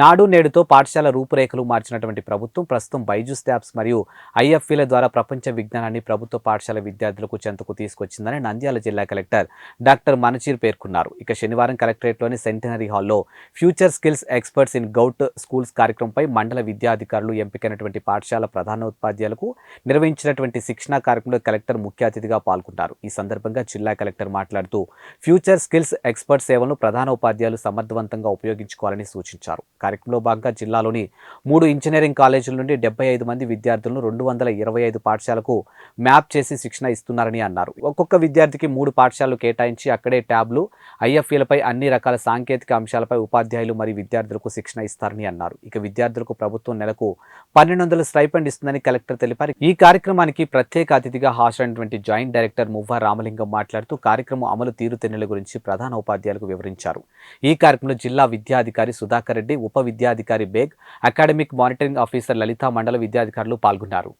నాడు నేడుతో పాఠశాల రూపురేఖలు మార్చినటువంటి ప్రభుత్వం ప్రస్తుతం బైజూస్ యాప్స్ మరియు ఐఎఫ్ఈల ద్వారా ప్రపంచ విజ్ఞానాన్ని ప్రభుత్వ పాఠశాల విద్యార్థులకు చెంతకు తీసుకొచ్చిందని నంద్యాల జిల్లా కలెక్టర్ డాక్టర్ మనచీర్ పేర్కొన్నారు. ఇక శనివారం కలెక్టరేట్లోని సెంటనరీ హాల్లో future skills experts in govt schools కార్యక్రమంపై మండల విద్యాధికారులు ఎంపికైనటువంటి పాఠశాల ప్రధానోపాధ్యాయులకు నిర్వహించినటువంటి శిక్షణా కార్యక్రమంలో కలెక్టర్ ముఖ్య అతిథిగా పాల్గొంటారు. ఈ సందర్భంగా జిల్లా కలెక్టర్ మాట్లాడుతూ ఫ్యూచర్ స్కిల్స్ ఎక్స్పర్ట్ సేవలను ప్రధాన ఉపాధ్యాయులు సమర్థవంతంగా ఉపయోగించుకోవాలని సూచించారు. కార్యక్రమంలో భాగంగా జిల్లాలోని మూడు ఇంజనీరింగ్ కాలేజీల నుండి డెబ్బై ఐదు మంది విద్యార్థులను రెండు వందల ఇరవై ఐదు పాఠశాలకు మ్యాప్ చేసి శిక్షణ ఇస్తున్నారని అన్నారు. ఒక్కొక్క విద్యార్థికి మూడు పాఠశాలలు కేటాయించి అక్కడే ట్యాబ్లు ఐఎఫ్ఈలపై అన్ని రకాల సాంకేతిక అంశాలపై ఉపాధ్యాయులు మరియు విద్యార్థులకు శిక్షణ ఇస్తారని అన్నారు. ఇక విద్యార్థులకు ప్రభుత్వం నెలకు పన్నెండు వందల స్టైపెండ్ ఇస్తుందని కలెక్టర్ తెలిపారు. ఈ కార్యక్రమానికి ప్రత్యేక అతిథిగా హాజరైనటువంటి జాయింట్ డైరెక్టర్ మువ్వా రామలింగం మాట్లాడుతూ కార్యక్రమం అమలు తీరుతెన్నుల గురించి ప్రధాన ఉపాధ్యాయులకు వివరించారు. ఈ కార్యక్రమంలో జిల్లా విద్యాధికారి సుధాకర్ రెడ్డి ఉప విద్యాధికారి Baig academic monitoring officer Lalitha మండల విద్యాధికారులు పాల్గొన్నారు.